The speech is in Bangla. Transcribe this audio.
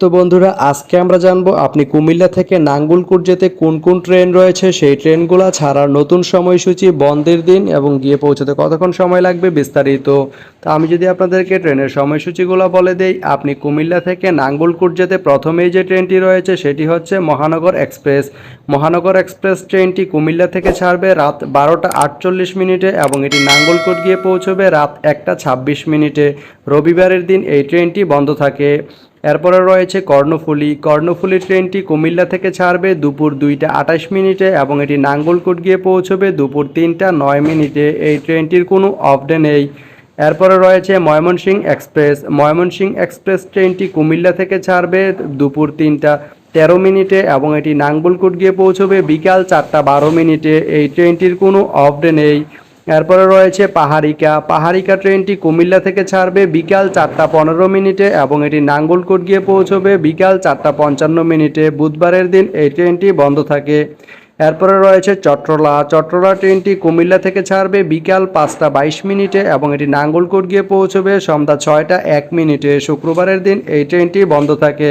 তো বন্ধুরা, আজকে আমরা জানব আপনি কুমিল্লা থেকে নাঙ্গুলকুট যেতে কোন কোন ট্রেন রয়েছে? সেই ট্রেনগুলো ছাড়ার নতুন সময়সূচি, বন্ধের দিন এবং গিয়ে পৌঁছতে কতক্ষণ সময় লাগবে বিস্তারিত। তা আমি যদি আপনাদেরকে ট্রেনের সময়সূচিগুলো বলে দেই, আপনি কুমিল্লা থেকে নাঙ্গুলকুট যেতে প্রথমেই যে ট্রেনটি রয়েছে সেটি হচ্ছে মহানগর এক্সপ্রেস। মহানগর এক্সপ্রেস ট্রেনটি কুমিল্লা থেকে ছাড়বে রাত বারোটা আটচল্লিশ মিনিটে এবং এটি নাঙ্গলকোট গিয়ে পৌঁছবে রাত একটা ছাব্বিশ মিনিটে। রবিবারের দিন এই ট্রেনটি বন্ধ থাকে। এরপরে রয়েছে কর্ণফুলী। কর্ণফুলী ট্রেনটি কুমিল্লা থেকে ছাড়বে দুপুর দুইটা আঠাশ মিনিটে এবং এটি নাঙ্গলকোট গিয়ে পৌঁছবে দুপুর তিনটা নয় মিনিটে। এই ট্রেনটির কোনো অফডে নেই। এরপরে রয়েছে ময়মনসিংহ এক্সপ্রেস। ময়মনসিংহ এক্সপ্রেস ট্রেনটি কুমিল্লা থেকে ছাড়বে দুপুর তিনটা তেরো মিনিটে এবং এটি নাঙ্গলকোট গিয়ে পৌঁছবে বিকাল চারটা বারো মিনিটে। এই ট্রেনটির কোনো অফডে নেই। এরপরে রয়েছে পাহাড়িকা। পাহাড়িকা ট্রেনটি কুমিল্লা থেকে ছাড়বে বিকাল চারটা পনেরো মিনিটে এবং এটি নাঙ্গলকোট গিয়ে পৌঁছবে বিকাল চারটা পঞ্চান্ন মিনিটে। বুধবারের দিন এই ট্রেনটি বন্ধ থাকে। এরপরে রয়েছে চট্টলা চট্টলা ট্রেনটি কুমিল্লা থেকে ছাড়বে বিকাল পাঁচটা বাইশ মিনিটে এবং এটি নাঙ্গলকোট গিয়ে পৌঁছবে সন্ধ্যা ছয়টা এক মিনিটে। শুক্রবারের দিন এই ট্রেনটি বন্ধ থাকে।